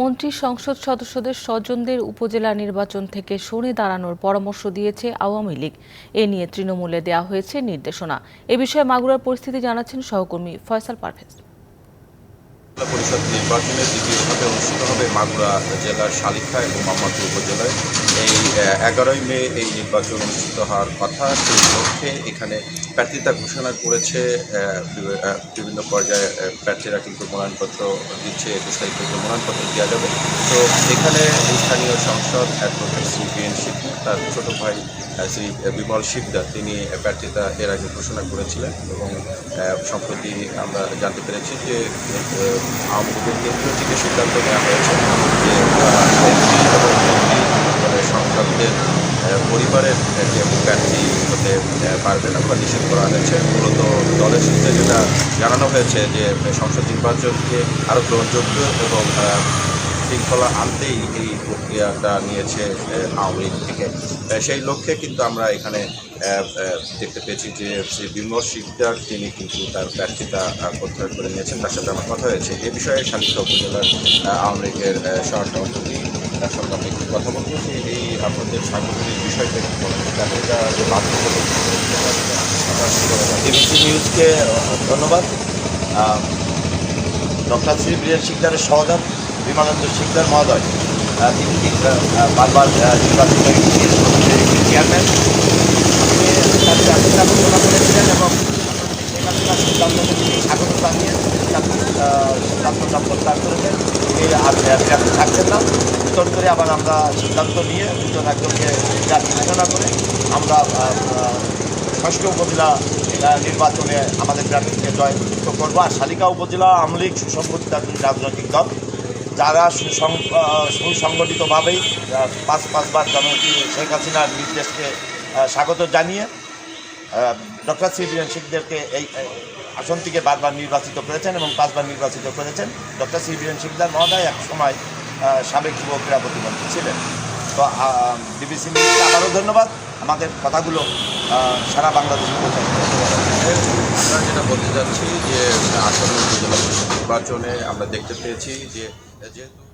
মন্ত্রী সংসদ সদস্যদের স্বজনদের উপজেলা নির্বাচন থেকে সরে দাঁড়ানোর পরামর্শ দিয়েছে আওয়ামী লীগ। এ নিয়ে তৃণমূলে দেওয়া হয়েছে নির্দেশনা। এ বিষয়ে মাগুরার পরিস্থিতি জানাচ্ছেন সহকর্মী ফয়সাল পারভেজ। জেলা পরিষদ নির্বাচনের দ্বিতীয় ধাপে অনুষ্ঠিত হবে মাগুরা জেলার শালিখা এবং মোহাম্মদপুর উপজেলায়। এই এগারোই মে এই নির্বাচন অনুষ্ঠিত হওয়ার কথা সেই লক্ষ্যে এখানে প্রার্থিতা ঘোষণা করেছে বি- বিভিন্ন পর্যায়ে প্রার্থীরা কিন্তু মনোনয়নপত্র দিচ্ছে, একুশ তারিখ থেকে মনোনয়নপত্র দেওয়া যাবে। তো এখানে স্থানীয় সংসদ অ্যাডভোকেট শ্রী বিএন সিদ্ধু তার ছোট ভাই শ্রী বিমল শিকদার তিনি প্রার্থিতা এর আগে ঘোষণা করেছিলেন এবং সম্প্রতি আমরা জানতে পেরেছি যে আওয়ামী লীগের কেন্দ্রীয় থেকে সিদ্ধান্ত নেওয়া হয়েছে যে এমপি এবং এমপি মানে সংসদদের পরিবারের কেউ প্রার্থী হতে পারবে না বা নিষেধ করা হয়েছে। মূলত দলের সূত্রে যেটা জানানো হয়েছে যে, সংসদ নির্বাচনকে আরও গ্রহণযোগ্য এবং শৃঙ্খলা আনতেই এই প্রক্রিয়াটা নিয়েছে আওয়ামী লীগ থেকে। সেই লক্ষ্যে কিন্তু আমরা এখানে দেখতে পেয়েছি যে শ্রী বিমল শিকদার, তিনি কিন্তু তার প্রার্থিতা প্রত্যাহার করে নিয়েছেন। তার সাথে আমার কথা হয়েছে। এ বিষয়ে শালিকা উপজেলার আওয়ামী লীগের সহসভাপতি, তার সঙ্গে আমি একটু কথা বলব। যে এই আপনাদের সাংগঠনিক বিষয়টা কি বলেন এটা যে ডিবিসি নিউজকে ধন্যবাদ। ডক্টর শ্রী বীরেন শিকদারের সহদান বিমানন্দ শিকদার মহোদয় তিনি বারবার চেয়ারম্যান। এবং তিনি করেছেন তিনি আর থাকছেন না। আবার আমরা সিদ্ধান্ত নিয়ে দুজন একজনকে করে আমরা উপজেলা নির্বাচনে আমাদের প্রার্থীকে জয়যুক্ত করব। আর শালিকা উপজেলা আওয়ামী লীগ সুসংগঠিত রাজনৈতিক দল যারা সুসং- পাঁচ, পাঁচবার জননেত্রী শেখ হাসিনার নির্দেশকে স্বাগত জানিয়ে ডক্টর সি শিখদেরকে এই আসন থেকে বারবার নির্বাচিত করেছেন এবং পাঁচবার নির্বাচিত করেছেন। ডক্টর সি বীরেন শিকদার মহোদয় এক সময় সাবেক যুব ক্রীড়া প্রতিমন্ত্রী ছিলেন। তো বিবিসি মিডিয়াকে আবারও ধন্যবাদ। আমাদের কথাগুলো সারা বাংলাদেশে পৌঁছায়। আমরা যেটা বলতে চাচ্ছি যে আসন্ন উপজেলা নির্বাচনে আমরা দেখতে পেয়েছি যে, যেহেতু